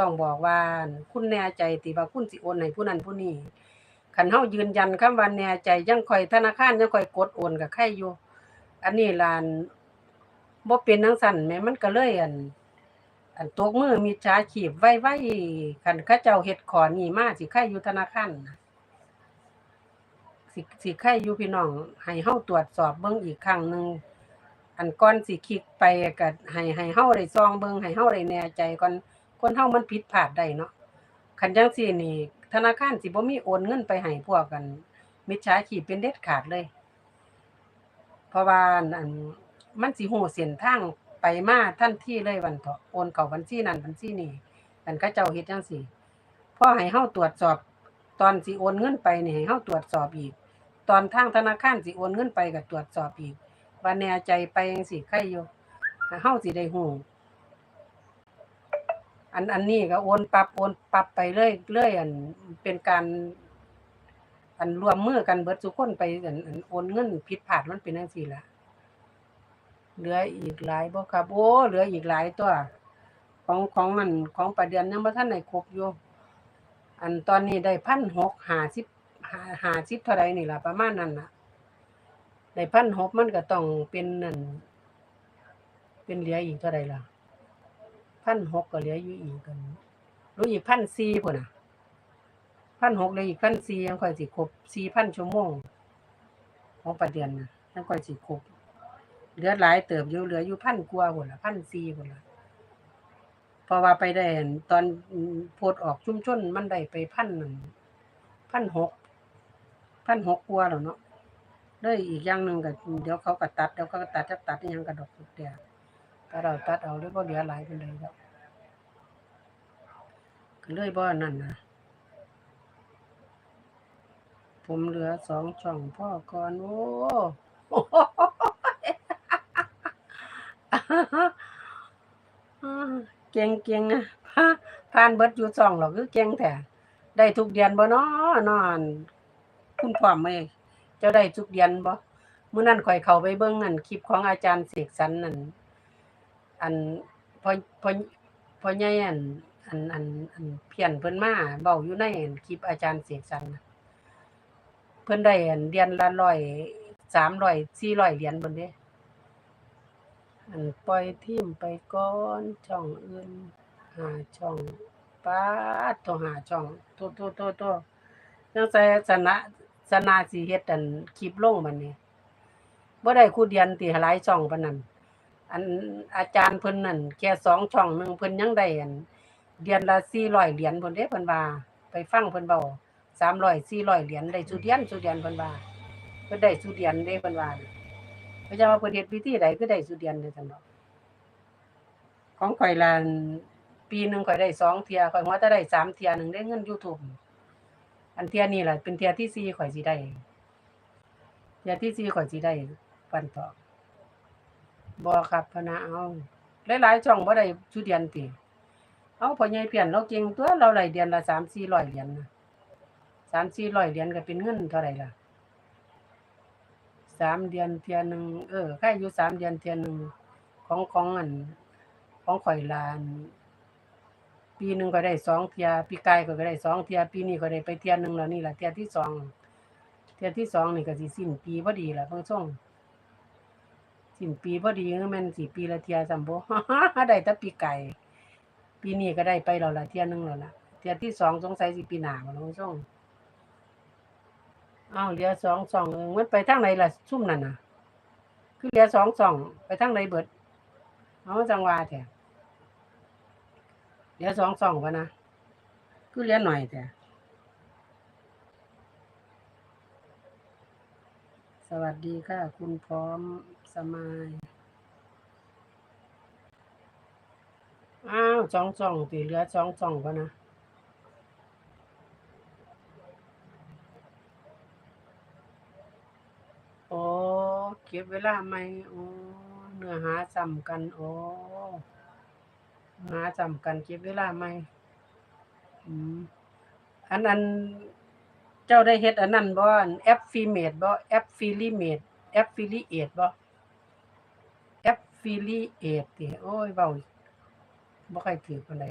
ต้องบอกว่าคุณแน่ใจติว่าคุณสิโอนให้ผู้นั้นผู้นี้คันเฮายืนยันคำว่าแน่ใจยังคอยธนาคารยังคอยกดโอนกับใครอยู่ อันนี้ล่ะบ่เป็นจังซั่นแหมมันก็เลยอัน อันตกมือมิจฉาชีพไว้ๆคันเขาเจ้าเฮ็ดขอนี้มาสิใครอยู่ธนาคารสิสิใครอยู่พี่น้องให้เฮาตรวจสอบเบิ่งอีกครั้งหนึ่งอันก่อนสิคลิกไปก็ให้ให้เฮาได้ซองเบิ่งให้เฮาได้แน่ใจก่อน คนเฮามันผิดพลาดได้เนาะคันจังซี่นี่ ธนาคารสิบ่มีโอนเงินไปให้พวกกัน มิจฉาชีพเป็นเด็ดขาดเลย เพราะว่าอันมันสิฮู้เส้นทางไปมาทันทีเลยวันเถาะโอนเข้าบัญชีนั้นบัญชีนี้อันเขาเจ้าเฮ็ดจังซี่พอให้เฮาตรวจสอบ ตอนสิโอนเงินไปนี่ให้เฮาตรวจสอบอีก ตอนทางธนาคารสิโอนเงินไปก็ตรวจสอบอีกว่าแน่ใจไปจังซี่ใครอยู่เฮาสิได้ฮู้ อันอันนี้ก็โอนปรับโอนปรับไปเรื่อยเรื่อยอันเป็นการอันรวมมือกันเบิดทุกคนไปอันอันโอนเงินผิดพลาดมันเป็นจังซี่ล่ะเหลืออีกหลายบ่ครับโอ้เหลืออีกหลายตัว ของของนั่นของประเดือนยังบ่ทันได้ครบอยู่อันตอนนี้ได้พันหกห้าสิบห้าสิบเท่าใดนี่ล่ะประมาณนั้นน่ะได้พันหกมันก็ต้องเป็นนั่นเป็นเหลืออีกเท่าใดล่ะ พันหกก็เหลืออยู่อีกกันรู้อีกพันสี่พุ่นน่ะพันหกเลืออีกพันสี่ยังค่อยสิครบสี่พันชั่วโมงของประเดือนน่ะยังค่อยสิครบเหลือหลายเติบอยู่เหลืออยู่พันกว่าพุ่นละพันสี่พุ่นละเพราะว่าไปได้เห็นตอนโพดออกชุ่มชนมันได้ไปพันหนึ่งพันหกพันหกกว่าแล้วเนาะเลยอีกอย่างหนึ่งก็เดี๋ยวเขาก็ตัดเดี๋ยวเขาก็ตัดจะตัดยังกระดกทุกเดียว ถ้าเราตัดเอาเลยบ่เหลือหลายไปเลยแล้วก็เลยบ่นั่นนะผมเหลือสองช่องพ่อก่อนโอ้เก่งเก่งอะผ่านเบิดอยู่สองหรอกคือเก่งแต่ได้ทุกเดือนบ่เนาะนอน คุณพ่อแม่เจ้าได้ทุกเดือนบ่เมื้อนั้นข่อยเข้าไปเบิ่งนั่นคลิปของอาจารย์เสกสรรนั่น อันพอพอพอใหญ่อันอันอันอันเพี้ยนเพิ่นมาเว้าอยู่ในอันคลิปอาจารย์เสกสรรน่ะเพิ่นได้อันเดือนละ100 300 400เหรียญบิ่นเด้อันปล่อยทิมไปก่อนช่องอื่นหาช่องป๊าดโทรหาช่องโทโทโทโทจังใส่สนะสนาสิเฮ็ดอันคลิปลงบัดนี้บ่ได้คู่เดียนติหลายช่องปานนั้น อันอาจารย์เพิ่นนั่นแค่สองช่องหนึ่งเพิ่นยังได้อันเดือนละ400เหรียญพุ่นเด้เพิ่นว่าไปฟังเพิ่นเว้า300 400เหรียญได้สุเดือนสุเดือนเพิ่นว่าเพิ่นได้สุเดือนเด้เพิ่นว่าพระเจ้าว่าเพิ่นเฮ็ดวิธีใดคือได้สุเดือนเด้ซั่นดอกของข่อยลานปีหนึ่งข่อยได้สองเทียข่อยหัวแต่ได้สามเทียหนึ่งได้เงิน YouTube อันเทียนี้ล่ะเป็นเทียที่สี่ข่อยสิได้เทียที่สี่ข่อยสิได้ปันต่อ บ่ครับพนะเอาหลายๆช่องบ่ได้สุดเดือนติเอาพอใหญ่เพียนเราเก่งตัวเราได้เดือนละ3-400เหรียญนะ3-400เหรียญก็เป็นเงินเท่าไหร่ล่ะสามเดือนเทียนหนึ่งเออใครอยู่สามเดือนเทียนหนึ่งของของอันของข่อยลาน ปีหนึ่งก็ได้สองเทียปีกายก็ได้สองเทียปีนี้ก็ได้ไปเทียนหนึ่งแล้วนี่แหละเทียที่สองเทียที่สองนี่ก็สิสิ้นปีพอดีแหละเพิ่งส่วง สิ้นปีพอดีแม่นสิปีละเทียสัมโบได้แต่ปีไก่ ปีนี้ก็ได้ไปแล้วละเทียหนึ่งแล้วล่ะเทียที่สองสงสัยสิปีหนาบ่เพิ่งส่งอ้าวเหลือสองสองเองมันไปทางไหนล่ะซุ่มนั่นน่ะ คือเหลือสองสองไปทางไหนเบิดเอาจังหวะแท้เหลือสองสองปะนะคือเหลือหน่อยแต่สวัสดีค่ะ คุณพร้อม สมายอ้าวสองสองตีเหลือสองสองปะนะโอ้เก็บเวลาไหมโอ้เนื้อหาจำกัน โอ้หาจำกันเก็บเวลาไหมอืมอันอันเจ้าได้เฮ็ดอันนั้นบ่อันแอปฟีเมดบ่แอปฟิลิเมดแอปฟิลิเอตบ่แอป ฟิลิเอตติโอ้ยเบาบ่ค่อยถือปานใด